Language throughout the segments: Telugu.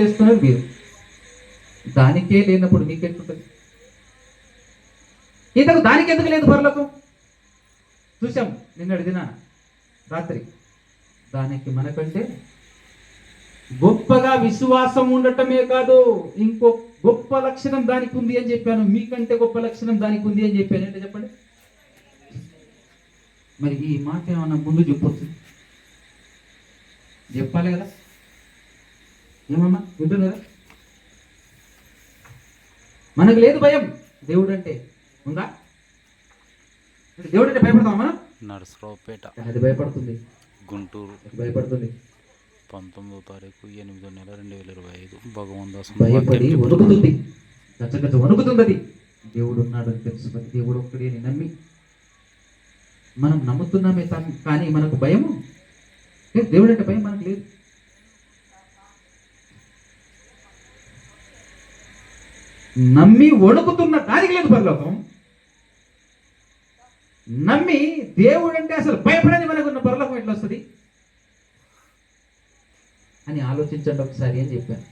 చేస్తున్నారు మీరు దానికే లేనప్పుడు మీకెట్లుంటుంది ఇంతకు దానికి ఎందుకు లేదు పరలోకం? చూసాం నిన్నటి దిన రాత్రి. దానికి మనకంటే గొప్పగా విశ్వాసం ఉండటమే కాదు ఇంకో గొప్ప లక్షణం దానికి ఉంది అని చెప్పాను. మీకంటే గొప్ప లక్షణం దానికి ఉంది అని చెప్పాను. ఏంటో చెప్పండి. మరి ఈ మాట ఏమన్నా ముందు చెప్పొచ్చు? చెప్పాలి కదా? ఏమమ్మా? వింటున్నారా? మనకు లేదు భయం. దేవుడు అంటే ఉందా? దేవుడు అంటే భయపడతామా మనం? నరసరావుపేట. అది భయపడుతుంది. గుంటూరు. భయపడుతుంది. పంతొమ్మిదో తారీఖు ఎనిమిదో నెల రెండు వేల ఇరవై ఐదు. భగవంత భయపడి వణుకుతుంది గచ్చగచ్చ వణుకుతుంది. అది దేవుడు ఉన్నాడు అని తెలుసుకొని దేవుడు ఒక్కడే అని నమ్మి మనం నమ్ముతున్నామే తాను కానీ మనకు భయము దేవుడు అంటే భయం మనకు లేదు. నమ్మి వణుకుతున్న దానికి లేదు పరలోకం. నమ్మి దేవుడు అంటే అసలు భయపడని మనకున్న పరలోకం ఎట్లా వస్తుంది? అని ఆలోచించండి ఒకసారి అని చెప్పాను.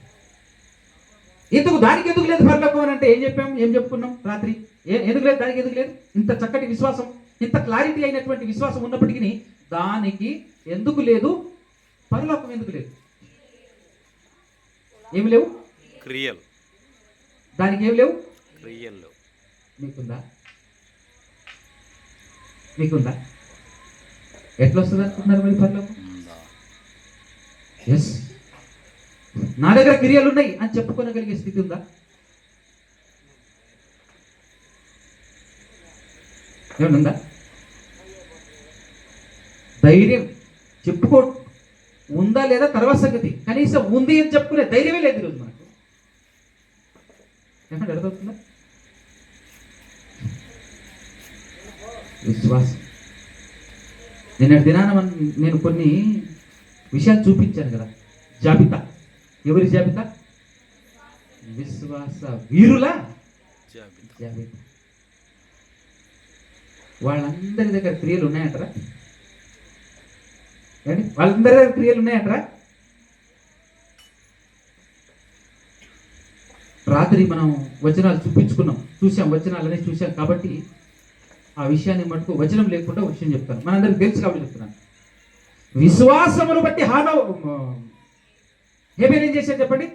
ఎందుకు దానికి ఎందుకు లేదు పరలోకం అని అంటే ఏం చెప్పాం? ఏం చెప్పుకున్నాం రాత్రి? ఏ- ఎందుకు లేదు? దానికి ఎందుకు లేదు? ఇంత చక్కటి విశ్వాసం ఇంత క్లారిటీ అయినటువంటి విశ్వాసం ఉన్నప్పటికీ దానికి ఎందుకు లేదు? పరలోకం ఎందుకు లేదు? ఏమి లేవు? క్రియలు. దానికి ఏమి లేవు? క్రియల్ మీకుందా? మీకుందా? ఎట్లా వస్తుంది అనుకుంటున్నారు మరి పరలోకం ఎస్ నా దగ్గర క్రియలు ఉన్నాయి అని చెప్పుకోనగలిగే స్థితి ఉందా? ఏమన్నా ఉందా? ధైర్యం చెప్పుకో ఉందా లేదా తర్వాత సంగతి? కనీసం ఉంది అని చెప్పుకునే ధైర్యమే లేదు ఈరోజు ఏమంటే అర్థమవుతుందా విశ్వాసం. నిన్నటి దినాన నేను కొన్ని విషయాలు చూపించాను కదా. జాబితా. ఎవరి జాబితా? విశ్వాస వీరుల జాబితా. జాబితా. వాళ్ళందరి దగ్గర క్రియలు ఉన్నాయంటారా? ఏంటి వాళ్ళందరి దగ్గర క్రియలు ఉన్నాయంటారా? రాత్రి మనం వచనాలు చూపించుకున్నాం. చూసాం వచనాలనే చూసాం కాబట్టి ఆ విషయాన్ని మటుకు వచనం లేకుండా విషయం చెప్తాను. మనందరికి తెలుసు కాబట్టి చెప్తున్నాను. విశ్వాసమును బట్టి హానో హేబేల్ ఏం చెప్పండి?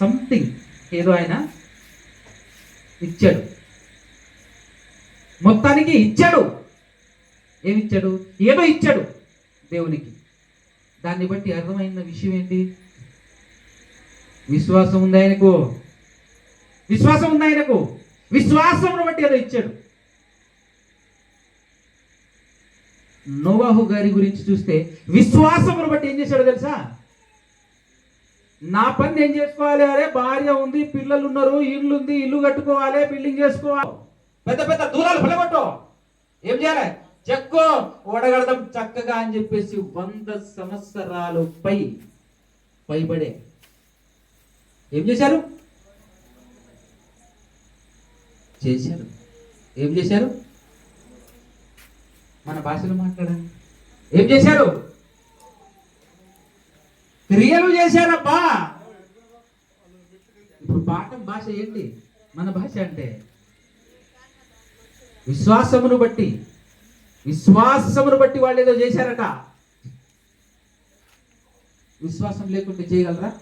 సంథింగ్ ఏదో ఆయన ఇచ్చాడు. మొత్తానికి ఇచ్చాడు. ఏమిచ్చాడు? ఏదో ఇచ్చాడు దేవునికి. దాన్ని బట్టి అర్థమైన విషయం ఏంటి? విశ్వాసం ఉంది ఆయనకు. విశ్వాసం ఉంది ఆయనకు. విశ్వాసం బట్టి ఏదో ఇచ్చాడు. నోవాహు గారి గురించి చూస్తే విశ్వాసమును బట్టి ఏం చేశాడు తెలుసా? నా పని ఏం చేసుకోవాలి? అరే భార్య ఉంది పిల్లలు ఉన్నారు ఇల్లు ఉంది ఇల్లు కట్టుకోవాలి బిల్డింగ్ చేసుకోవాలి. పెద్ద పెద్ద దూరాలు పలగొట్టు ఏం చేయాలి? చెక్కు ఓడగడదాం చక్కగా అని చెప్పేసి వంద సంవత్సరాలు పై పైబడే. ఏం చేశారు? చేశారు. ఏం చేశారు? మన భాషలో మాట్లాడండి. ఏం చేశారు? క్రియలు చేశారబ్బా. ఇప్పుడు పాఠం భాష ఏంటి? మన భాష అంటే విశ్వాసమును బట్టి విశ్వాసమును బట్టి వాళ్ళు ఏదో చేశారట. విశ్వాసం లేకుంటే చేయగలరా?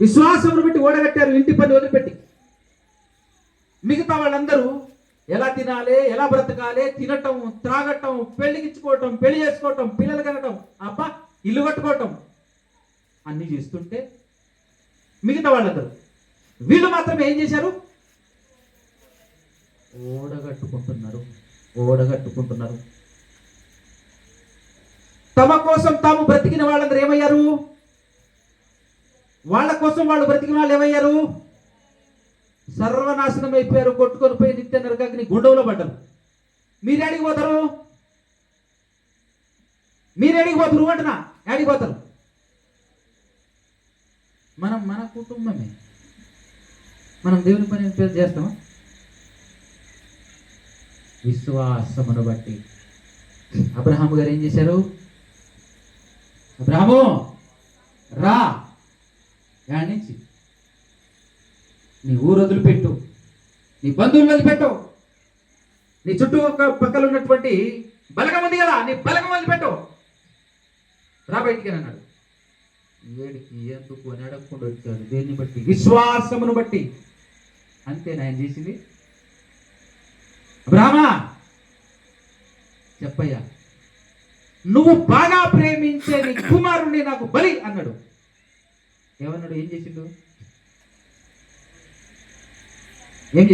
విశ్వాసమును బట్టి ఓడగట్టారు ఇంటి పని వదిలిపెట్టి. మిగతా వాళ్ళందరూ ఎలా తినాలి ఎలా బ్రతకాలి తినటం త్రాగటం పెళ్ళికిచ్చుకోవటం పెళ్ళి చేసుకోవటం పిల్లలు కనటం అబ్బా ఇల్లు కట్టుకోవటం. అన్ని చేస్తుంటే మిగతా వాళ్ళందరూ. వీళ్ళు మాత్రం ఏం చేశారు? ఓడగట్టుకుంటున్నారు. ఓడగట్టుకుంటున్నారు. తమ కోసం తాము బ్రతికిన వాళ్ళందరూ ఏమయ్యారు? వాళ్ళ కోసం వాళ్ళు బ్రతికిన వాళ్ళు ఏమయ్యారు? సర్వనాశనం అయిపోయారు కొట్టుకొని పోయి నిత్య నరకాగ్ని గుండవులో పడ్డారు. మీరు ఎడికి పోతారు? మీరు ఎడికి పోతారు అంటున్నా? ఎడికి పోతారు? మనం మన కుటుంబమే. మనం దేవుని పని పేరు చేస్తామా? విశ్వాసమును బట్టి. అబ్రహాము గారు ఏం చేశారు? అబ్రహాము రా. నుంచి? నీ ఊరు వదిలిపెట్టు. నీ బంధువులు వదిలిపెట్టు. నీ చుట్టూ ఒక పక్కల ఉన్నటువంటి బలగం ఉంది కదా నీ బలగం వదిలిపెట్టు. రా బయటికి అన్నాడు. ఏడికి ఎందుకు అని అడగకుండా వచ్చాడు. దేన్ని బట్టి? విశ్వాసమును బట్టి. అంతే ఆయన చేసింది. బ్రాహ్మా చెప్పయ్యా. నువ్వు బాగా ప్రేమించే నీ కుమారుణ్ణి నాకు బలి అన్నాడు. ఏమన్నాడు? ఏం చేసిండు? ఏం